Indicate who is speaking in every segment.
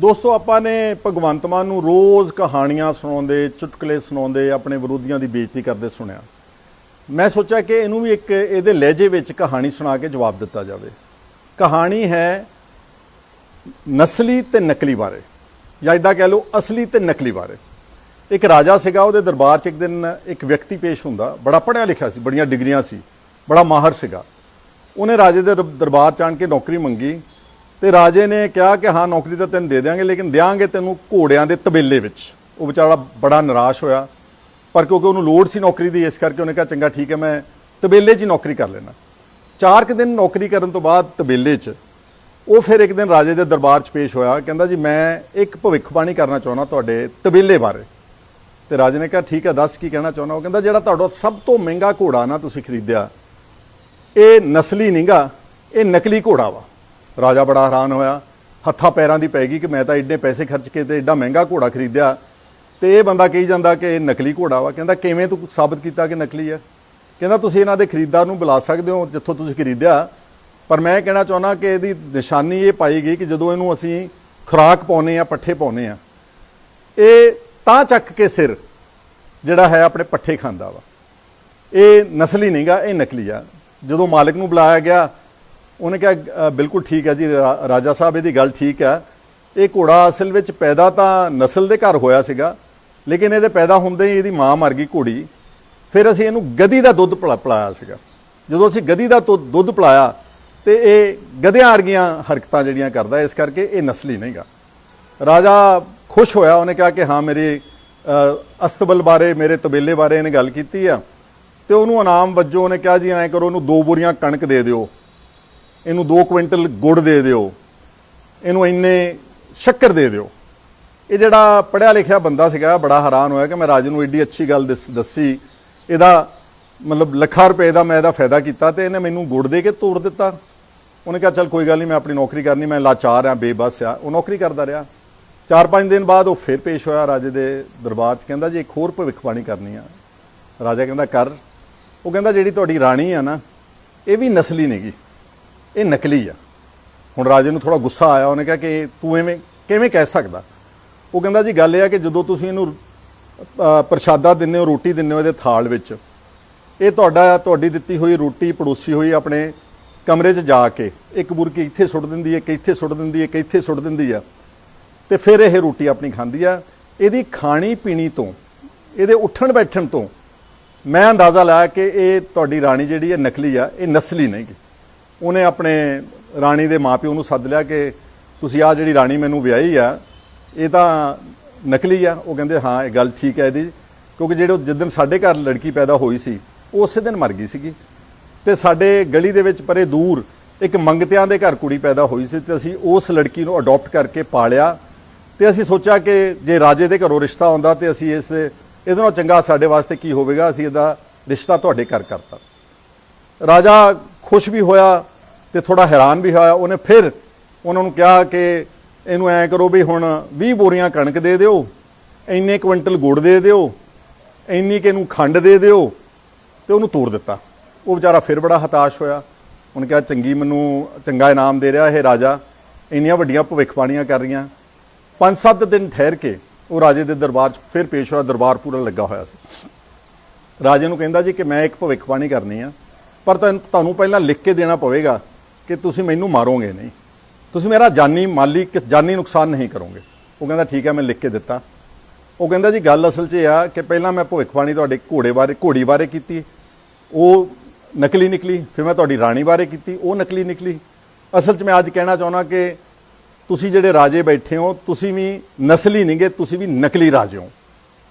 Speaker 1: ਦੋਸਤੋ, ਆਪਾਂ ਨੇ ਭਗਵੰਤ ਮਾਨ ਨੂੰ ਰੋਜ਼ ਕਹਾਣੀਆਂ ਸੁਣਾਉਂਦੇ, ਚੁਟਕਲੇ ਸੁਣਾਉਂਦੇ, ਆਪਣੇ ਵਿਰੋਧੀਆਂ ਦੀ ਬੇਇੱਜ਼ਤੀ ਕਰਦੇ ਸੁਣਿਆ। ਮੈਂ ਸੋਚਿਆ ਕਿ ਇਹਨੂੰ ਵੀ ਇੱਕ ਇਹਦੇ ਲਹਿਜੇ ਵਿੱਚ ਕਹਾਣੀ ਸੁਣਾ ਕੇ ਜਵਾਬ ਦਿੱਤਾ ਜਾਵੇ। ਕਹਾਣੀ ਹੈ ਨਸਲੀ ਤੇ ਨਕਲੀ ਬਾਰੇ, ਜਾਂ ਇਦਾਂ ਕਹਿ ਲਓ, ਅਸਲੀ ਤੇ ਨਕਲੀ ਬਾਰੇ। ਇੱਕ ਰਾਜਾ ਸੀਗਾ, ਉਹਦੇ ਦਰਬਾਰ 'ਚ ਇੱਕ ਦਿਨ ਇੱਕ ਵਿਅਕਤੀ ਪੇਸ਼ ਹੁੰਦਾ, ਬੜਾ ਪੜ੍ਹਿਆ ਲਿਖਿਆ ਸੀ, ਬੜੀਆਂ ਡਿਗਰੀਆਂ ਸੀ, ਬੜਾ ਮਾਹਰ ਸੀਗਾ। ਉਹਨੇ ਰਾਜੇ ਦੇ ਦਰ- ਦਰਬਾਰ 'ਚ ਆਣ ਕੇ ਨੌਕਰੀ ਮੰਗੀ ਤੇ ਰਾਜੇ ਨੇ ਕਿਹਾ ਕਿ ਹਾਂ, ਨੌਕਰੀ ਤਾਂ ਤੈਨੂੰ ਦੇ ਦਿਆਂਗੇ, ਲੇਕਿਨ ਦਿਆਂਗੇ ਤੈਨੂੰ ਘੋੜਿਆਂ ਦੇ ਤਬੇਲੇ ਵਿੱਚ। ਉਹ ਵਿਚਾਰਾ ਬੜਾ ਨਿਰਾਸ਼ ਹੋਇਆ। ਪਰ ਕਿਉਂਕਿ ਉਹਨੂੰ ਲੋੜ ਸੀ ਨੌਕਰੀ ਦੀ, ਇਸ ਕਰਕੇ ਉਹਨੇ ਕਿਹਾ, ਚੰਗਾ, ਠੀਕ ਹੈ, ਮੈਂ ਤਬੇਲੇ 'ਚ ਹੀ ਨੌਕਰੀ ਕਰ ਲੈਣਾ ਚਾਰ ਕੁ ਦਿਨ ਨੌਕਰੀ ਕਰਨ ਤੋਂ ਬਾਅਦ ਤਬੇਲੇ 'ਚ, ਉਹ ਫਿਰ ਇੱਕ ਦਿਨ ਰਾਜੇ ਦੇ ਦਰਬਾਰ 'ਚ ਪੇਸ਼ ਹੋਇਆ। ਕਹਿੰਦਾ, ਜੀ, ਮੈਂ ਇੱਕ ਭਵਿੱਖਬਾਣੀ ਕਰਨਾ ਚਾਹੁੰਦਾ ਤੁਹਾਡੇ ਤਬੇਲੇ ਬਾਰੇ। ਤੇ ਰਾਜੇ ਨੇ ਕਿਹਾ, ਠੀਕ ਹੈ, ਦੱਸ ਕੀ ਕਹਿਣਾ ਚਾਹੁੰਦਾ? ਉਹ ਕਹਿੰਦਾ, ਜਿਹੜਾ ਤੁਹਾਡਾ ਸਭ ਤੋਂ ਮਹਿੰਗਾ ਘੋੜਾ ਨਾ ਤੁਸੀਂ ਖਰੀਦਿਆ, ਇਹ ਨਸਲੀ ਨਹੀਂਗਾ ਇਹ ਨਕਲੀ ਘੋੜਾ ਵਾ। ਰਾਜਾ ਬੜਾ ਹੈਰਾਨ ਹੋਇਆ। ਹੱਥਾਂ ਪੈਰਾਂ ਦੀ ਪੈ ਗਈ ਕਿ ਮੈਂ ਤਾਂ ਇੰਨੇ ਪੈਸੇ ਖਰਚ ਕੇ ਤੇ ਐਡਾ ਮਹਿੰਗਾ ਘੋੜਾ ਖਰੀਦਿਆ। ਤੇ ਇਹ ਬੰਦਾ ਕਹੀ ਜਾਂਦਾ ਕਿ ਇਹ ਨਕਲੀ ਘੋੜਾ ਵਾ। ਕਹਿੰਦਾ, ਕਿਵੇਂ ਤੂੰ ਸਾਬਤ ਕੀਤਾ ਕਿ ਨਕਲੀ ਹੈ ਕਹਿੰਦਾ, ਤੁਸੀਂ ਇਹਨਾਂ ਦੇ ਖਰੀਦਦਾਰ ਨੂੰ ਬੁਲਾ ਸਕਦੇ ਹੋ ਜਿੱਥੋਂ ਤੁਸੀਂ ਖਰੀਦਿਆ। ਪਰ ਮੈਂ ਕਹਿਣਾ ਚਾਹੁੰਦਾ ਕਿ ਇਹਦੀ ਨਿਸ਼ਾਨੀ ਇਹ ਪਾਈ ਗਈ ਕਿ ਜਦੋਂ ਇਹਨੂੰ ਅਸੀਂ ਖੁਰਾਕ ਪਾਉਨੇ ਆ ਪੱਠੇ ਪਾਉਨੇ ਆ ਇਹ ਤਾਂ ਚੱਕ ਕੇ ਸਿਰ ਜਿਹੜਾ ਹੈ ਆਪਣੇ ਪੱਠੇ ਖਾਂਦਾ ਵਾ। ਇਹ ਨਸਲੀ ਨਹੀਂਗਾ ਇਹ ਨਕਲੀ ਆ। ਜਦੋਂ ਮਾਲਕ ਨੂੰ ਬੁਲਾਇਆ ਗਿਆ ਉਹਨੇ ਕਿਹਾ ਬਿਲਕੁਲ ਠੀਕ ਹੈ ਜੀ, ਰਾ- ਰਾਜਾ ਸਾਹਿਬ, ਇਹਦੀ ਗੱਲ ਠੀਕ ਹੈ। ਇਹ ਘੋੜਾ ਅਸਲ ਵਿੱਚ ਪੈਦਾ ਤਾਂ ਨਸਲ ਦੇ ਘਰ ਹੋਇਆ ਸੀਗਾ, ਲੇਕਿਨ ਇਹਦੇ ਪੈਦਾ ਹੁੰਦੇ ਹੀ ਇਹਦੀ ਮਾਂ ਮਰ ਗਈ ਘੋੜੀ। ਫਿਰ ਅਸੀਂ ਇਹਨੂੰ ਗਧੀ ਦਾ ਦੁੱਧ ਪਿਲਾ- ਪਿਲਾਇਆ ਸੀਗਾ। ਜਦੋਂ ਅਸੀਂ ਗਧੀ ਦਾ ਦੁੱਧ- ਦੁੱਧ ਪਿਲਾਇਆ, ਤੇ ਇਹ ਗਧਿਆਂ ਵਰਗੀਆਂ ਹਰਕਤਾਂ ਜਿਹੜੀਆਂ ਕਰਦਾ, ਇਸ ਕਰਕੇ ਇਹ ਨਸਲੀ ਨਹੀਂਗਾ ਰਾਜਾ ਖੁਸ਼ ਹੋਇਆ, ਉਹਨੇ ਕਿਹਾ ਕਿ ਹਾਂ, ਮੇਰੇ ਅਸਤਬਲ ਬਾਰੇ, ਮੇਰੇ ਤਬੇਲੇ ਬਾਰੇ ਇਹਨੇ ਗੱਲ ਕੀਤੀ ਆ। ਤੇ ਉਹਨੂੰ ਇਨਾਮ ਵਜੋਂ ਉਹਨੇ ਕਿਹਾ ਜੀ, ਐਂ ਕਰੋ, ਉਹਨੂੰ ਦੋ ਬੋਰੀਆਂ ਕਣਕ ਦੇ ਦਿਓ। ਇਹਨੂੰ 2 ਕੁਇੰਟਲ ਗੁੜ ਦੇ ਦਿਓ, ਇਹਨੂੰ ਇੰਨੇ ਸ਼ੱਕਰ ਦੇ ਦਿਓ। ਇਹ ਜਿਹੜਾ ਪੜਿਆ ਲਿਖਿਆ ਬੰਦਾ ਸੀਗਾ, ਬੜਾ ਹੈਰਾਨ ਹੋਇਆ ਕਿ ਮੈਂ ਰਾਜੇ ਨੂੰ ਏਡੀ ਅੱਛੀ ਗੱਲ ਦੱਸ- ਦੱਸੀ। ਇਹਦਾ ਮਤਲਬ ਲੱਖਾਂ ਰੁਪਏ ਦਾ ਮੈਂ ਇਹਦਾ ਫਾਇਦਾ ਕੀਤਾ ਤੇ ਇਹਨੇ ਮੈਨੂੰ ਗੁੜ ਦੇ ਕੇ ਤੋੜ ਦਿੱਤਾ। ਉਹਨੇ ਕਿਹਾ, ਚੱਲ ਕੋਈ ਗੱਲ ਨਹੀਂ, ਮੈਂ ਆਪਣੀ ਨੌਕਰੀ ਕਰਨੀ, ਮੈਂ ਲਾਚਾਰ ਆ, ਬੇਬਸ ਆ। ਉਹ ਨੌਕਰੀ ਕਰਦਾ ਰਿਹਾ। ਚਾਰ ਪੰਜ ਦਿਨ ਬਾਅਦ ਉਹ ਫਿਰ ਪੇਸ਼ ਹੋਇਆ ਰਾਜੇ ਦੇ ਦਰਬਾਰ 'ਚ। ਕਹਿੰਦਾ, ਜੀ ਇੱਕ ਹੋਰ ਭਵਿੱਖਬਾਣੀ ਕਰਨੀ ਆ। ਰਾਜਾ ਕਹਿੰਦਾ, ਕਰ। ਉਹ ਕਹਿੰਦਾ, ਜਿਹੜੀ ਤੁਹਾਡੀ ਰਾਣੀ ਆ ਨਾ, ਇਹ ਵੀ ਨਸਲੀ ਨੇਗੀ। ਇਹ ਨਕਲੀ ਆ। ਹੁਣ ਰਾਜੇ ਨੂੰ ਥੋੜਾ ਗੁੱਸਾ ਆਇਆ, ਉਹਨੇ ਕਿਹਾ ਕਿ ਤੂੰ ਐਵੇਂ ਕਿਵੇਂ ਕਹਿ ਸਕਦਾ? ਉਹ ਕਹਿੰਦਾ, ਜੀ, ਗੱਲ ਇਹ ਆ ਕਿ ਜਦੋਂ ਤੁਸੀਂ ਇਹਨੂੰ ਪ੍ਰਸ਼ਾਦਾ ਦਿੰਦੇ ਹੋ, ਰੋਟੀ ਦਿੰਦੇ ਹੋ ਇਹਦੇ ਥਾਲ ਵਿੱਚ, ਇਹ ਤੁਹਾਡਾ, ਤੁਹਾਡੀ ਦਿੱਤੀ ਹੋਈ ਰੋਟੀ ਪੜੋਸੀ ਹੋਈ ਆਪਣੇ ਕਮਰੇ 'ਚ ਜਾ ਕੇ, ਇੱਕ ਬੁਰਕੀ ਇੱਥੇ ਸੁੱਟ ਦਿੰਦੀ ਹੈ ਕਿ ਇੱਥੇ ਸੁੱਟ ਦਿੰਦੀ ਹੈ ਕਿ ਇੱਥੇ ਸੁੱਟ ਦਿੰਦੀ ਆ ਤੇ ਫਿਰ ਇਹ ਰੋਟੀ ਆਪਣੀ ਖਾਂਦੀ ਆ। ਇਹਦੀ ਖਾਣੀ ਪੀਣੀ ਤੋਂ, ਇਹਦੇ ਉੱਠਣ ਬੈਠਣ ਤੋਂ ਮੈਂ ਅੰਦਾਜ਼ਾ ਲਾਇਆ ਕਿ ਇਹ ਤੁਹਾਡੀ ਰਾਣੀ ਜਿਹੜੀ ਹੈ ਨਕਲੀ ਆ, ਇਹ ਨਸਲੀ ਨਹੀਂ ਗੀ। ਉਹਨੇ ਆਪਣੇ ਰਾਣੀ ਦੇ ਮਾਪਿਓ ਨੂੰ ਸੱਦ ਲਿਆ ਕਿ ਤੁਸੀਂ ਆ ਜਿਹੜੀ ਰਾਣੀ ਮੈਨੂੰ ਵਿਆਹੀ ਆ, ਇਹ ਤਾਂ ਨਕਲੀ ਆ। ਉਹ ਕਹਿੰਦੇ, ਹਾਂ, ਇਹ ਗੱਲ ਠੀਕ ਹੈ ਇਹਦੀ। ਕਿਉਂਕਿ ਜਿਹੜੇ ਜਿੱਦਣ ਸਾਡੇ ਘਰ ਲੜਕੀ ਪੈਦਾ ਹੋਈ ਸੀ, ਉਹ ਉਸੇ ਦਿਨ ਮਰ ਗਈ ਸੀਗੀ। ਤੇ ਸਾਡੇ ਗਲੀ ਦੇ ਵਿੱਚ ਪਰੇ ਦੂਰ ਇੱਕ ਮੰਗਤਿਆਂ ਦੇ ਘਰ ਕੁੜੀ ਪੈਦਾ ਹੋਈ ਸੀ ਤੇ ਅਸੀਂ ਉਸ ਲੜਕੀ ਨੂੰ ਅਡਾਪਟ ਕਰਕੇ ਪਾਲਿਆ। ਤੇ ਅਸੀਂ ਸੋਚਿਆ ਕਿ ਜੇ ਰਾਜੇ ਦੇ ਘਰੋਂ ਰਿਸ਼ਤਾ ਆਉਂਦਾ ਤੇ ਅਸੀਂ ਇਸ ਇਹਦੇ ਨਾਲੋਂ ਚੰਗਾ ਸਾਡੇ ਵਾਸਤੇ ਕੀ ਹੋਵੇਗਾ? ਅਸੀਂ ਇਹਦਾ ਰਿਸ਼ਤਾ ਤੁਹਾਡੇ ਘਰ ਕਰਤਾ। ਰਾਜਾ ਖੁਸ਼ ਵੀ ਹੋਇਆ। ਤੇ ਥੋੜਾ ਹੈਰਾਨ ਵੀ ਹੋਇਆ। ਉਹਨੇ ਫਿਰ ਉਹਨਾਂ ਨੂੰ ਕਿਹਾ ਕਿ ਇਹਨੂੰ ਐ ਕਰੋ ਵੀ ਹੁਣ 20 ਬੋਰੀਆਂ ਕਣਕ ਦੇ ਦਿਓ, ਇੰਨੇ ਕੁਇੰਟਲ ਗੁੜ ਦੇ ਦਿਓ, ਇੰਨੀ ਕਿ ਇਹਨੂੰ ਖੰਡ ਦੇ ਦਿਓ ਤੇ ਉਹਨੂੰ ਤੋੜ ਦਿੱਤਾ। ਉਹ ਵਿਚਾਰਾ ਫਿਰ ਬੜਾ ਹਤਾਸ਼ ਹੋਇਆ। ਉਹਨੇ ਕਿਹਾ, ਚੰਗੀ ਮੈਨੂੰ, ਚੰਗਾ ਇਨਾਮ ਦੇ ਰਿਹਾ ਇਹ ਰਾਜਾ। ਇੰਨੀਆਂ ਵੱਡੀਆਂ ਭਵਿੱਖਬਾਣੀਆਂ ਕਰ ਰਹੀਆਂ। ਪੰਜ ਸੱਤ ਦਿਨ ਠਹਿਰ ਕੇ ਉਹ ਰਾਜੇ ਦੇ ਦਰਬਾਰ 'ਚ ਫਿਰ ਪੇਸ਼ ਹੋਇਆ। ਦਰਬਾਰ ਪੂਰਾ ਲੱਗਾ ਹੋਇਆ ਸੀ। ਰਾਜੇ ਨੂੰ ਕਹਿੰਦਾ ਜੀ ਕਿ ਮੈਂ ਇੱਕ ਭਵਿੱਖਬਾਣੀ ਕਰਨੀ ਆ, ਪਰ ਤੁਹਾਨੂੰ ਤੁਹਾਨੂੰ ਪਹਿਲਾਂ ਲਿਖ ਕੇ ਦੇਣਾ ਪਵੇਗਾ। ਕਿ ਤੁਸੀਂ ਮੈਨੂੰ ਮਾਰੋਗੇ ਨਹੀਂ। ਤੁਸੀਂ ਮੇਰਾ ਜਾਨੀ ਮਾਲੀ ਕਿਸ ਜਾਨੀ ਨੁਕਸਾਨ ਨਹੀਂ ਕਰੋਗੇ। ਉਹ ਕਹਿੰਦਾ, ਠੀਕ ਹੈ, ਮੈਂ ਲਿਖ ਕੇ ਦਿੱਤਾ। ਉਹ ਕਹਿੰਦਾ, ਜੀ, ਗੱਲ ਅਸਲ 'ਚ ਇਹ ਆ ਕਿ ਪਹਿਲਾਂ ਮੈਂ ਭਵਿੱਖਬਾਣੀ ਤੁਹਾਡੇ ਘੋੜੇ ਬਾਰੇ, ਘੋੜੀ ਬਾਰੇ ਕੀਤੀ। ਉਹ ਨਕਲੀ ਨਿਕਲੀ, ਫਿਰ ਮੈਂ ਤੁਹਾਡੀ ਰਾਣੀ ਬਾਰੇ ਕੀਤੀ। ਉਹ ਨਕਲੀ ਨਿਕਲੀ। ਅਸਲ 'ਚ ਮੈਂ ਅੱਜ ਕਹਿਣਾ ਚਾਹੁੰਦਾ ਕਿ ਤੁਸੀਂ ਜਿਹੜੇ ਰਾਜੇ ਬੈਠੇ ਹੋ, ਤੁਸੀਂ ਵੀ ਨਸਲੀ ਨਹੀਂਗੇ ਤੁਸੀਂ ਵੀ ਨਕਲੀ ਰਾਜੇ ਹੋ।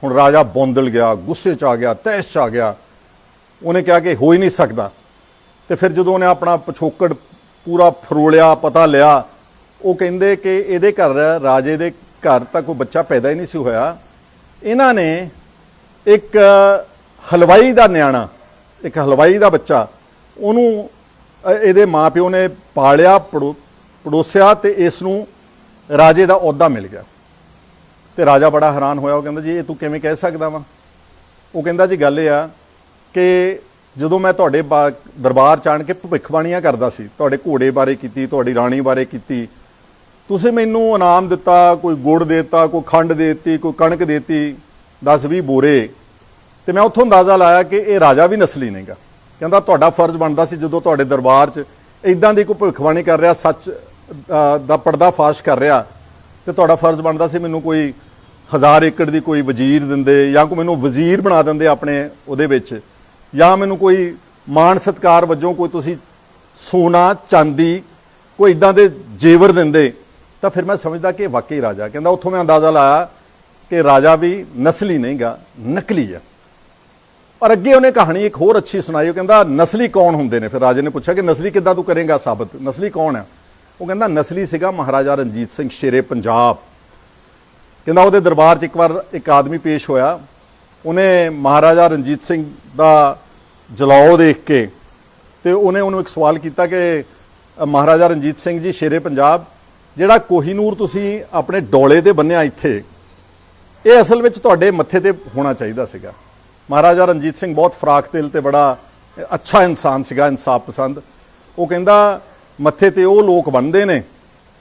Speaker 1: ਹੁਣ ਰਾਜਾ ਬੌਂਦਲ ਗਿਆ, ਗੁੱਸੇ 'ਚ ਆ ਗਿਆ ਤੈਸ਼ 'ਚ ਆ ਗਿਆ। ਉਹਨੇ ਕਿਹਾ ਕਿ ਹੋ ਹੀ ਨਹੀਂ ਸਕਦਾ। ਤੇ ਫਿਰ ਜਦੋਂ ਉਹਨੇ ਆਪਣਾ ਪਿਛੋਕੜ ਪੂਰਾ ਫਰੋਲਿਆ ਪਤਾ ਲਿਆ। ਉਹ ਕਹਿੰਦੇ ਕਿ ਇਹਦੇ ਘਰ ਰਾਜੇ ਦੇ ਘਰ ਤਾਂ ਕੋਈ ਬੱਚਾ ਪੈਦਾ ਹੀ ਨਹੀਂ ਸੀ ਹੋਇਆ। ਇਹਨਾਂ ਨੇ ਇੱਕ ਹਲਵਾਈ ਦਾ ਨਿਆਣਾ ਇੱਕ ਹਲਵਾਈ ਦਾ ਬੱਚਾ ਉਹਨੂੰ ਅ, ਇਹਦੇ ਮਾਪਿਓ ਨੇ ਪਾਲਿਆ ਪੜੋ- ਪੜੋਸਿਆ ਤੇ ਇਸ ਨੂੰ ਰਾਜੇ ਦਾ ਅਹੁਦਾ ਮਿਲ ਗਿਆ। ਤੇ ਰਾਜਾ ਬੜਾ ਹੈਰਾਨ ਹੋਇਆ। ਉਹ ਕਹਿੰਦਾ ਜੀ ਇਹ ਤੂੰ ਕਿਵੇਂ ਕਹਿ ਸਕਦਾ ਵਾ? ਉਹ ਕਹਿੰਦਾ ਜੀ ਗੱਲ ਇਹ ਆ ਕਿ ਜਦੋਂ ਮੈਂ ਤੁਹਾਡੇ ਬਾ- ਦਰਬਾਰ ਚ ਆਣ ਕੇ ਭਵਿੱਖਬਾਣੀਆਂ ਕਰਦਾ ਸੀ, ਤੁਹਾਡੇ ਘੋੜੇ ਬਾਰੇ ਕੀਤੀ, ਤੁਹਾਡੀ ਰਾਣੀ ਬਾਰੇ ਕੀਤੀ, ਤੁਸੀਂ ਮੈਨੂੰ ਇਨਾਮ ਦਿੱਤਾ, ਕੋਈ ਗੁੜ ਦਿੱਤਾ, ਕੋਈ ਖੰਡ ਦੇ ਦਿੱਤੀ, ਕੋਈ ਕਣਕ ਦੇ ਦਿੱਤੀ 10 20 ਬੋਰੇ, ਤੇ ਮੈਂ ਉੱਥੋਂ ਅੰਦਾਜ਼ਾ ਲਾਇਆ ਕਿ ਇਹ ਰਾਜਾ ਵੀ ਨਸਲੀ ਨਹੀਂਗਾ ਕਹਿੰਦਾ ਤੁਹਾਡਾ ਫਰਜ਼ ਬਣਦਾ ਸੀ ਜਦੋਂ ਤੁਹਾਡੇ ਦਰਬਾਰ 'ਚ ਇਦਾਂ ਦੀ ਕੋਈ ਭਵਿੱਖਬਾਣੀ ਕਰ ਰਿਹਾ, ਸੱਚ ਦਾ ਪਰਦਾ ਫਾਸ਼ ਕਰ ਰਿਹਾ, ਤੇ ਤੁਹਾਡਾ ਫਰਜ਼ ਬਣਦਾ ਸੀ ਮੈਨੂੰ ਕੋਈ ਹਜ਼ਾਰ ਏਕੜ ਦੀ ਕੋਈ ਵਜ਼ੀਰ ਦਿੰਦੇ ਜਾਂ ਕੋਈ ਮੈਨੂੰ ਵਜ਼ੀਰ ਬਣਾ ਦਿੰਦੇ ਆਪਣੇ ਉਹਦੇ ਵਿੱਚ। ਜਾਂ ਮੈਨੂੰ ਕੋਈ ਮਾਣ ਸਤਕਾਰ ਵਜੋਂ ਕੋਈ ਤੁਸੀਂ ਸੋਨਾ, ਚਾਂਦੀ, ਕੋਈ ਇਦਾਂ ਦੇ ਜੇਵਰ ਦਿੰਦੇ, ਤਾਂ ਫਿਰ ਮੈਂ ਸਮਝਦਾ ਕਿ ਵਾਕਈ ਰਾਜਾ ਕਹਿੰਦਾ ਉੱਥੋਂ ਮੈਂ ਅੰਦਾਜ਼ਾ ਲਾਇਆ ਕਿ ਰਾਜਾ ਵੀ ਨਸਲੀ ਨਹੀਂਗਾ, ਨਕਲੀ ਹੈ। ਔਰ ਅੱਗੇ ਉਹਨੇ ਕਹਾਣੀ ਇੱਕ ਹੋਰ ਅੱਛੀ ਸੁਣਾਈ, ਉਹ ਕਹਿੰਦਾ ਨਸਲੀ ਕੌਣ ਹੁੰਦੇ ਨੇ? ਫਿਰ ਰਾਜੇ ਨੇ ਪੁੱਛਿਆ ਕਿ ਨਸਲੀ ਕਿੱਦਾਂ ਤੂੰ ਕਰੇਗਾ ਸਾਬਤ? ਨਸਲੀ ਕੌਣ ਹੈ? ਉਹ ਕਹਿੰਦਾ ਨਸਲੀ ਸੀਗਾ ਮਹਾਰਾਜਾ ਰਣਜੀਤ ਸਿੰਘ, ਸ਼ੇਰੇ ਪੰਜਾਬ। ਕਹਿੰਦਾ ਉਹਦੇ ਦਰਬਾਰ 'ਚ ਇੱਕ ਵਾਰ ਇੱਕ ਆਦਮੀ ਪੇਸ਼ ਹੋਇਆ। ਉਹਨੇ ਮਹਾਰਾਜਾ ਰਣਜੀਤ ਸਿੰਘ ਦਾ ਜਲਾਓ ਦੇਖ ਕੇ ਤੇ ਉਹਨੇ ਉਹਨੂੰ ਇੱਕ ਸਵਾਲ ਕੀਤਾ ਕਿ ਮਹਾਰਾਜਾ ਰਣਜੀਤ ਸਿੰਘ ਜੀ ਸ਼ੇਰੇ ਪੰਜਾਬ, ਜਿਹੜਾ ਕੋਹੀਨੂਰ ਤੁਸੀਂ ਆਪਣੇ ਡੋਲੇ ਤੇ ਬੰਨਿਆ ਇੱਥੇ, ਇਹ ਅਸਲ ਵਿੱਚ ਤੁਹਾਡੇ ਮੱਥੇ ਤੇ ਹੋਣਾ ਚਾਹੀਦਾ ਸੀਗਾ। ਮਹਾਰਾਜਾ ਰਣਜੀਤ ਸਿੰਘ ਬਹੁਤ ਫਰਾਕ ਦਿਲ ਤੇ ਬੜਾ ਅੱਛਾ ਇਨਸਾਨ ਸੀਗਾ, ਇਨਸਾਫ ਪਸੰਦ। ਉਹ ਕਹਿੰਦਾ, ਮੱਥੇ ਤੇ ਉਹ ਲੋਕ ਬੰਨਦੇ ਨੇ,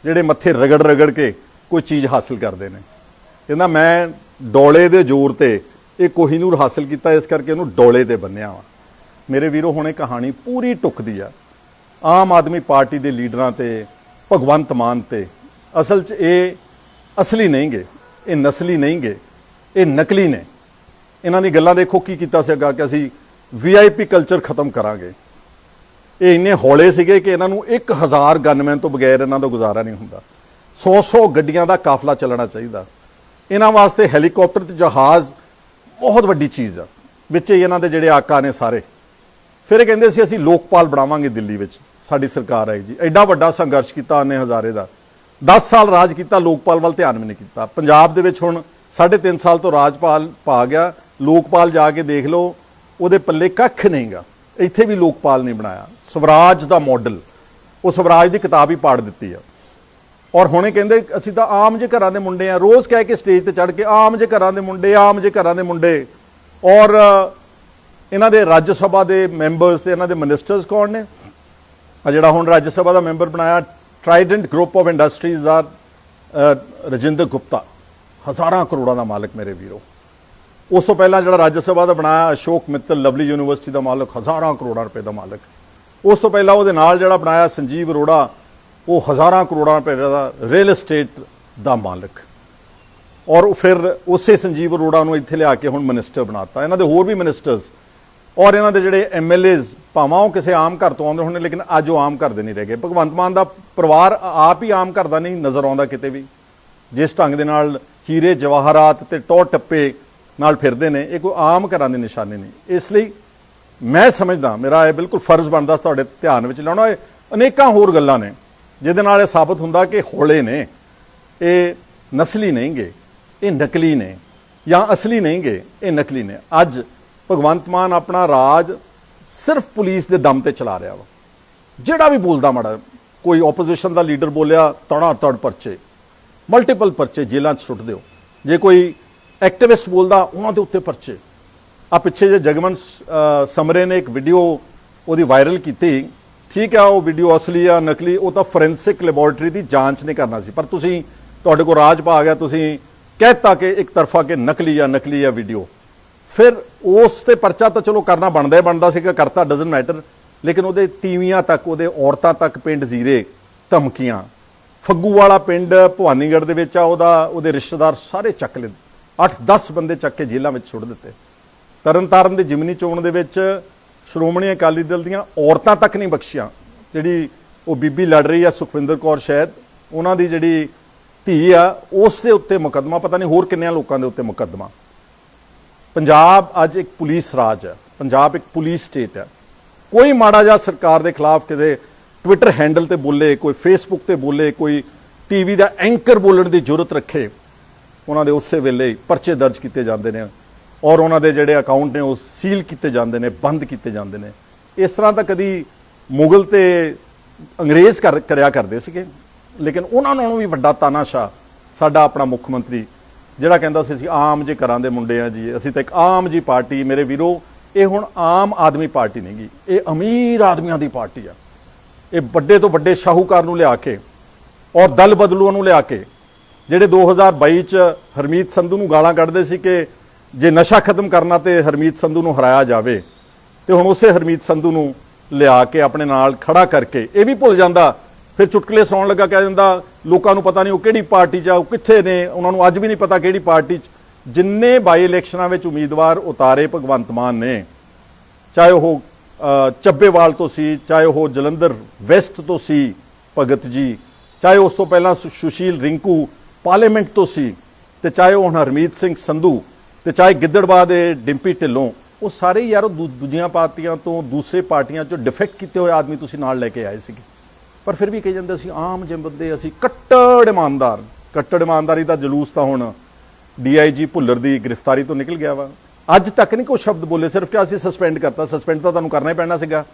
Speaker 1: ਜਿਹੜੇ ਮੱਥੇ ਰਗੜ ਰਗੜ ਕੇ ਕੋਈ ਚੀਜ਼ ਹਾਸਲ ਕਰਦੇ ਨੇ। ਕਹਿੰਦਾ, ਮੈਂ ਡੋਲੇ ਦੇ ਜ਼ੋਰ ਤੇ ਇਹ ਕੋਹੀਨੂਰ ਹਾਸਲ ਕੀਤਾ, ਇਸ ਕਰਕੇ ਉਹਨੂੰ ਡੋਲੇ ਤੇ ਬੰਨਿਆ ਵਾ। ਮੇਰੇ ਵੀਰੋ, ਹੁਣੇ ਕਹਾਣੀ ਪੂਰੀ ਟੁੱਕਦੀ ਆ। ਆਮ ਆਦਮੀ ਪਾਰਟੀ ਦੇ ਲੀਡਰਾਂ ਤੇ, ਭਗਵੰਤ ਮਾਨ ਤੇ, ਅਸਲ 'ਚ ਇਹ ਅਸਲੀ ਨਹੀਂਗੇ, ਇਹ ਨਸਲੀ ਨਹੀਂਗੇ, ਇਹ ਨਕਲੀ ਨੇ। ਇਹਨਾਂ ਦੀ ਗੱਲਾਂ ਦੇਖੋ ਕੀ ਕੀਤਾ ਸੀਗਾ ਕਿ ਅਸੀਂ ਵੀਆਈਪੀ ਕਲਚਰ ਖਤਮ ਕਰਾਂਗੇ। ਇਹ ਇੰਨੇ ਹੌਲੇ ਸੀਗੇ ਕਿ ਇਹਨਾਂ ਨੂੰ 1000 ਗਨਮੈਨ ਤੋਂ ਬਗੈਰ ਇਹਨਾਂ ਦਾ ਗੁਜ਼ਾਰਾ ਨਹੀਂ ਹੁੰਦਾ। 100-100 ਗੱਡੀਆਂ ਦਾ ਕਾਫਲਾ ਚੱਲਣਾ ਚਾਹੀਦਾ। ਇਹਨਾਂ ਵਾਸਤੇ ਹੈਲੀਕਾਪਟਰ ਤੇ ਜਹਾਜ਼ ਬਹੁਤ ਵੱਡੀ ਚੀਜ਼ ਆ। ਵਿੱਚ ਹੀ ਇਹਨਾਂ ਦੇ ਜਿਹੜੇ ਆਕਾ ਨੇ ਸਾਰੇ। ਫਿਰ ਇਹ ਕਹਿੰਦੇ ਸੀ, ਅਸੀਂ ਲੋਕਪਾਲ ਬਣਾਵਾਂਗੇ ਦਿੱਲੀ ਵਿੱਚ। ਸਾਡੀ ਸਰਕਾਰ ਆਈ ਜੀ। ਐਡਾ ਵੱਡਾ ਸੰਘਰਸ਼ ਕੀਤਾ ਉਹਨੇ ਹਜ਼ਾਰੇ ਦਾ। 10 ਸਾਲ ਰਾਜ ਕੀਤਾ, ਲੋਕਪਾਲ ਵੱਲ ਧਿਆਨ ਵੀ ਨਹੀਂ ਕੀਤਾ। ਪੰਜਾਬ ਦੇ ਵਿੱਚ ਹੁਣ 3.5 ਸਾਲ ਤੋਂ ਰਾਜਪਾਲ ਪਾ ਗਿਆ। ਲੋਕਪਾਲ ਜਾ ਕੇ ਦੇਖ ਲਓ, ਉਹਦੇ ਪੱਲੇ ਕੱਖ ਨਹੀਂਗਾ। ਇੱਥੇ ਵੀ ਲੋਕਪਾਲ ਨਹੀਂ ਬਣਾਇਆ। ਸਵਰਾਜ ਦਾ ਮਾਡਲ। ਉਹ ਸਵਰਾਜ ਦੀ ਕਿਤਾਬ ਹੀ ਪਾੜ ਦਿੱਤੀ ਆ। ਔਰ ਹੁਣੇ ਕਹਿੰਦੇ, ਅਸੀਂ ਤਾਂ ਆਮ ਜੇ ਘਰਾਂ ਦੇ ਮੁੰਡੇ ਆ। ਰੋਜ਼ ਕਹਿ ਕੇ ਸਟੇਜ ਤੇ ਚੜ ਕੇ ਆਮ ਜੇ ਘਰਾਂ ਦੇ ਮੁੰਡੇ, ਆਮ ਜੇ ਘਰਾਂ ਦੇ ਮੁੰਡੇ। ਔਰ ਇਹਨਾਂ ਦੇ ਰਾਜ ਸਭਾ ਦੇ ਮੈਂਬਰਸ ਤੇ ਇਹਨਾਂ ਦੇ ਮਿਨਿਸਟਰਸ ਕੌਣ ਨੇ? ਆ ਜਿਹੜਾ ਹੁਣ ਰਾਜ ਸਭਾ ਦਾ ਮੈਂਬਰ ਬਣਾਇਆ ਟ੍ਰਾਈਡੈਂਟ ਗਰੁੱਪ ਆਫ ਇੰਡਸਟਰੀਜ਼ ਦਾ ਰਜਿੰਦਰ ਗੁਪਤਾ। ਹਜ਼ਾਰਾਂ ਕਰੋੜਾਂ ਦਾ ਮਾਲਕ ਮੇਰੇ ਵੀਰੋ। ਉਸ ਤੋਂ ਪਹਿਲਾਂ ਜਿਹੜਾ ਰਾਜ ਸਭਾ ਦਾ ਬਣਾਇਆ, ਅਸ਼ੋਕ ਮਿੱਤਲ ਲਵਲੀ ਯੂਨੀਵਰਸਿਟੀ ਦਾ ਮਾਲਕ, ਹਜ਼ਾਰਾਂ ਕਰੋੜਾਂ ਰੁਪਏ ਦਾ ਮਾਲਕ। ਉਸ ਤੋਂ ਪਹਿਲਾਂ ਉਹਦੇ ਨਾਲ ਜਿਹੜਾ ਬਣਾਇਆ ਸੰਜੀਵ ਅਰੋੜਾ, ਉਹ ਹਜ਼ਾਰਾਂ ਕਰੋੜਾਂ ਰੁਪਏ ਦਾ ਰੀਅਲ ਏਸਟੇਟ ਦਾ ਮਾਲਕ। ਔਰ ਫਿਰ ਉਸੇ ਸੰਜੀਵ ਅਰੋੜਾ ਨੂੰ ਇੱਥੇ ਲਿਆ ਕੇ ਹੁਣ ਮਿਨਿਸਟਰ ਬਣਾਤਾ। ਇਹਨਾਂ ਦੇ ਹੋਰ ਵੀ ਮਿਨਿਸਟਰਸ ਔਰ ਇਹਨਾਂ ਦੇ ਜਿਹੜੇ ਐਮਐਲਏਜ਼ ਭਾਵਾਂ ਉਹ ਕਿਸੇ ਆਮ ਘਰ ਤੋਂ ਆਉਂਦੇ ਹੋਣੇ, ਲੇਕਿਨ ਅੱਜ ਉਹ ਆਮ ਘਰ ਦੇ ਨਹੀਂ ਰਹਿ ਗਏ। ਭਗਵੰਤ ਮਾਨ ਦਾ ਪਰਿਵਾਰ ਆਪ ਹੀ ਆਮ ਘਰ ਦਾ ਨਹੀਂ, ਨਜ਼ਰ ਆਉਂਦਾ ਕਿਤੇ ਵੀ। ਜਿਸ ਢੰਗ ਦੇ ਨਾਲ ਹੀਰੇ, ਜਵਾਹਰਾਤ ਤੇ ਟੋ ਟੱਪੇ ਨਾਲ ਫਿਰਦੇ ਨੇ, ਇਹ ਕੋਈ ਆਮ ਘਰਾਂ ਦੇ ਨਿਸ਼ਾਨੇ ਨਹੀਂ। ਇਸ ਲਈ ਮੈਂ ਸਮਝਦਾ, ਮੇਰਾ ਇਹ ਬਿਲਕੁਲ ਫਰਜ਼ ਬਣਦਾ ਤੁਹਾਡੇ ਧਿਆਨ ਵਿੱਚ ਲਿਆਉਣਾ ਇਹ ਅਨੇਕਾਂ ਹੋਰ ਗੱਲਾਂ ਨੇ, ਜਿਹਦੇ ਨਾਲ ਇਹ ਸਾਬਤ ਹੁੰਦਾ ਕਿ ਹੌਲੇ ਨੇ, ਇਹ ਨਸਲੀ ਨਹੀਂਗੇ, ਇਹ ਨਕਲੀ ਨੇ, ਜਾਂ ਅਸਲੀ ਨਹੀਂਗੇ, ਇਹ ਨਕਲੀ ਨੇ। ਅੱਜ ਭਗਵੰਤ ਮਾਨ ਆਪਣਾ ਰਾਜ ਸਿਰਫ ਪੁਲਿਸ ਦੇ ਦਮ ਤੇ ਚਲਾ ਰਿਹਾ ਵਾ। ਜਿਹੜਾ ਵੀ ਬੋਲਦਾ ਮਾੜਾ, ਕੋਈ ਆਪੋਜੀਸ਼ਨ ਦਾ ਲੀਡਰ ਬੋਲਿਆ ਤੜਾ ਤੜ ਪਰਚੇ ਮਲਟੀਪਲ ਪਰਚੇ ਜੇਲ੍ਹਾਂ 'ਚ ਸੁੱਟ ਦਿਓ ਜੇ ਕੋਈ ਐਕਟਿਵਿਸਟ ਬੋਲਦਾ, ਉਹਨਾਂ ਦੇ ਉੱਤੇ ਪਰਚੇ। ਆ ਪਿੱਛੇ ਜੇ ਜਗਮਨ ਸਮਰੇ ਨੇ ਇੱਕ ਵੀਡੀਓ ਉਹਦੀ ਵਾਇਰਲ ਕੀਤੀ। ਠੀਕ ਆ, ਉਹ ਵੀਡੀਓ ਅਸਲੀ ਆ, ਨਕਲੀ, ਉਹ ਤਾਂ ਫੋਰੈਂਸਿਕ ਲੈਬੋਰੇਟਰੀ ਦੀ ਜਾਂਚ ਨਹੀਂ ਕਰਨਾ ਸੀ। ਪਰ ਤੁਸੀਂ, ਤੁਹਾਡੇ ਕੋਲ ਰਾਜ ਪਾ ਗਿਆ, ਤੁਸੀਂ ਕਹਿਤਾ ਕਿ ਇੱਕ ਤਰਫਾ ਕਿ ਨਕਲੀ ਆ ਨਕਲੀ ਆ ਵੀਡੀਓ ਫਿਰ ਉਸ ਤੇ ਪਰਚਾ ਤਾਂ ਚਲੋ ਕਰਨਾ ਬਣਦਾ ਹੀ ਬਣਦਾ ਸੀਗਾ, ਕਰਤਾ ਡਸਨਟ ਮੈਟਰ ਲੇਕਿਨ ਉਹਦੇ ਤੀਵੀਆਂ ਤੱਕ, ਉਹਦੇ ਔਰਤਾਂ ਤੱਕ ਪਿੰਡ ਜ਼ੀਰੇ, ਧਮਕੀਆਂ। ਫੱਗੂ ਵਾਲਾ ਪਿੰਡ ਭਵਾਨੀਗੜ੍ਹ ਦੇ ਵਿੱਚ ਆ, ਉਹਦਾ, ਉਹਦੇ ਰਿਸ਼ਤੇਦਾਰ ਸਾਰੇ ਚੱਕ ਲਏ 8-10 ਬੰਦੇ ਚੱਕ ਕੇ ਜੇਲ੍ਹਾਂ ਵਿੱਚ ਸੁੱਟ ਦਿੱਤੇ। ਤਰਨਤਾਰਨ ਦੇ ਜਿਮਨੀ ਚੋਣ ਦੇ ਵਿੱਚ ਸ਼੍ਰੋਮਣੀ ਅਕਾਲੀ ਦਲ ਦੀਆਂ ਔਰਤਾਂ ਤੱਕ ਨਹੀਂ ਬਖਸ਼ੀਆਂ। ਜਿਹੜੀ ਉਹ ਬੀਬੀ ਲੜ ਰਹੀ ਆ, ਸੁਖਵਿੰਦਰ ਕੌਰ ਸ਼ਾਇਦ, ਉਹਨਾਂ ਦੀ ਜਿਹੜੀ ਧੀ ਆ, ਉਸ ਦੇ ਉੱਤੇ ਮੁਕੱਦਮਾ, ਪਤਾ ਨਹੀਂ ਹੋਰ ਕਿੰਨਿਆਂ ਲੋਕਾਂ ਦੇ ਉੱਤੇ ਮੁਕੱਦਮਾ। ਪੰਜਾਬ ਅੱਜ ਇੱਕ ਪੁਲਿਸ ਰਾਜ ਹੈ, ਪੰਜਾਬ ਇੱਕ ਪੁਲਿਸ ਸਟੇਟ ਹੈ। ਕੋਈ ਮਾੜਾ ਜਿਹਾ ਸਰਕਾਰ ਦੇ ਖਿਲਾਫ ਕਿਤੇ ਟਵਿੱਟਰ ਹੈਂਡਲ ਤੇ ਬੋਲੇ, ਕੋਈ ਫੇਸਬੁੱਕ ਤੇ ਬੋਲੇ, ਕੋਈ ਟੀਵੀ ਦਾ ਐਂਕਰ ਬੋਲਣ ਦੀ ਜ਼ਰੂਰਤ ਰੱਖੇ, ਉਹਨਾਂ ਦੇ ਉਸੇ ਵੇਲੇ ਪਰਚੇ ਦਰਜ ਕੀਤੇ ਜਾਂਦੇ ਨੇ ਔਰ ਉਹਨਾਂ ਦੇ ਜਿਹੜੇ ਅਕਾਊਂਟ ਨੇ ਉਹ ਸੀਲ ਕੀਤੇ ਜਾਂਦੇ ਨੇ, ਬੰਦ ਕੀਤੇ ਜਾਂਦੇ ਨੇ। ਇਸ ਤਰ੍ਹਾਂ ਤਾਂ ਕਦੀ ਮੁਗਲ ਤੇ ਅੰਗਰੇਜ਼ ਕਰ, ਕਰਿਆ ਕਰਦੇ ਸੀਗੇ, ਲੇਕਿਨ ਉਹਨਾਂ ਨਾਲੋਂ ਵੀ ਵੱਡਾ ਤਾਨਾਸ਼ਾ ਸਾਡਾ ਆਪਣਾ ਮੁੱਖ ਮੰਤਰੀ ਜਿਹੜਾ ਕਹਿੰਦਾ ਸੀ ਅਸੀਂ ਆਮ ਜੇ ਘਰਾਂ ਦੇ ਮੁੰਡੇ ਆ ਜੀ, ਅਸੀਂ ਤਾਂ ਇੱਕ ਆਮ ਜੀ ਪਾਰਟੀ, ਮੇਰੇ ਵੀਰੋ, ਇਹ ਹੁਣ ਆਮ ਆਦਮੀ ਪਾਰਟੀ ਨਹੀਂਗੀ ਇਹ ਅਮੀਰ ਆਦਮੀਆਂ ਦੀ ਪਾਰਟੀ ਆ। ਇਹ ਵੱਡੇ ਤੋਂ ਵੱਡੇ ਸ਼ਾਹੂਕਾਰ ਨੂੰ ਲਿਆ ਕੇ ਔਰ ਦਲ ਬਦਲੂਆਂ ਨੂੰ ਲਿਆ ਕੇ, ਜਿਹੜੇ 2022 ਚ ਹਰਮੀਤ ਸੰਧੂ ਨੂੰ ਗਾਲਾਂ ਕੱਢਦੇ ਸੀ ਕਿ ਜੇ ਨਸ਼ਾ ਖਤਮ ਕਰਨਾ ਤੇ ਹਰਮੀਤ ਸੰਧੂ ਨੂੰ ਹਰਾਇਆ ਜਾਵੇ, ਤੇ ਹੁਣ ਉਸੇ ਹਰਮੀਤ ਸੰਧੂ ਨੂੰ ਲਿਆ ਕੇ ਆਪਣੇ ਨਾਲ ਖੜਾ ਕਰਕੇ ਇਹ ਵੀ ਭੁੱਲ ਜਾਂਦਾ ਫਿਰ ਚੁਟਕਲੇ ਸੁਣਾਉਣ ਲੱਗਾ, ਕਹਿ ਦਿੰਦਾ, ਲੋਕਾਂ ਨੂੰ ਪਤਾ ਨਹੀਂ ਉਹ ਕਿਹੜੀ ਪਾਰਟੀ 'ਚ ਆ, ਉਹ ਕਿੱਥੇ ਨੇ, ਉਹਨਾਂ ਨੂੰ ਅੱਜ ਵੀ ਨਹੀਂ ਪਤਾ ਕਿਹੜੀ ਪਾਰਟੀ 'ਚ। ਜਿੰਨੇ ਬਾਈ ਇਲੈਕਸ਼ਨਾਂ ਵਿੱਚ ਉਮੀਦਵਾਰ ਉਤਾਰੇ ਭਗਵੰਤ ਮਾਨ ਨੇ, ਚਾਹੇ ਉਹ ਚੱਬੇਵਾਲ ਤੋਂ ਸੀ, ਚਾਹੇ ਉਹ ਜਲੰਧਰ ਵੈਸਟ ਤੋਂ ਸੀ ਭਗਤ ਜੀ, ਚਾਹੇ ਉਸ ਤੋਂ ਪਹਿਲਾਂ ਸੁ- ਸੁਸ਼ੀਲ ਰਿੰਕੂ ਪਾਰਲੀਮੈਂਟ ਤੋਂ ਸੀ, ਤੇ ਚਾਹੇ ਉਹ ਹੁਣ ਹਰਮੀਤ ਸਿੰਘ ਸੰਧੂ, ਤੇ ਚਾਹੇ ਗਿੱਦੜਵਾ ਦੇ ਡਿੰਪੀ ਢਿੱਲੋਂ, ਉਹ ਸਾਰੇ ਯਾਰ ਉਹ ਦੂ- ਦੂਜੀਆਂ ਪਾਰਟੀਆਂ ਤੋਂ ਦੂਸਰੇ ਪਾਰਟੀਆਂ ਚੋਂ ਡਿਫੈਕਟ ਕੀਤੇ ਹੋਏ ਆਦਮੀ ਤੁਸੀਂ ਨਾਲ ਲੈ ਕੇ ਆਏ ਸੀਗੇ। ਪਰ ਫਿਰ ਵੀ ਕਹੀ ਜਾਂਦੇ ਅਸੀਂ ਆਮ ਜਿਹੇ ਬੰਦੇ, ਅਸੀਂ ਕੱਟੜ ਇਮਾਨਦਾਰ। ਕੱਟੜ ਇਮਾਨਦਾਰੀ ਦਾ ਜਲੂਸ ਤਾਂ ਹੁਣ ਡੀਆਈਜੀ ਭੁੱਲਰ ਦੀ ਗ੍ਰਿਫਤਾਰੀ ਤੋਂ ਨਿਕਲ ਗਿਆ ਵਾ। ਅੱਜ ਤੱਕ ਨਹੀਂ ਕੋਈ ਸ਼ਬਦ ਬੋਲੇ, ਸਿਰਫ ਕਿ ਅਸੀਂ ਸਸਪੈਂਡ ਕਰਤਾ। ਸਸਪੈਂਡ ਤਾਂ ਤੁਹਾਨੂੰ ਕਰਨਾ ਹੀ ਪੈਣਾ ਸੀਗਾ।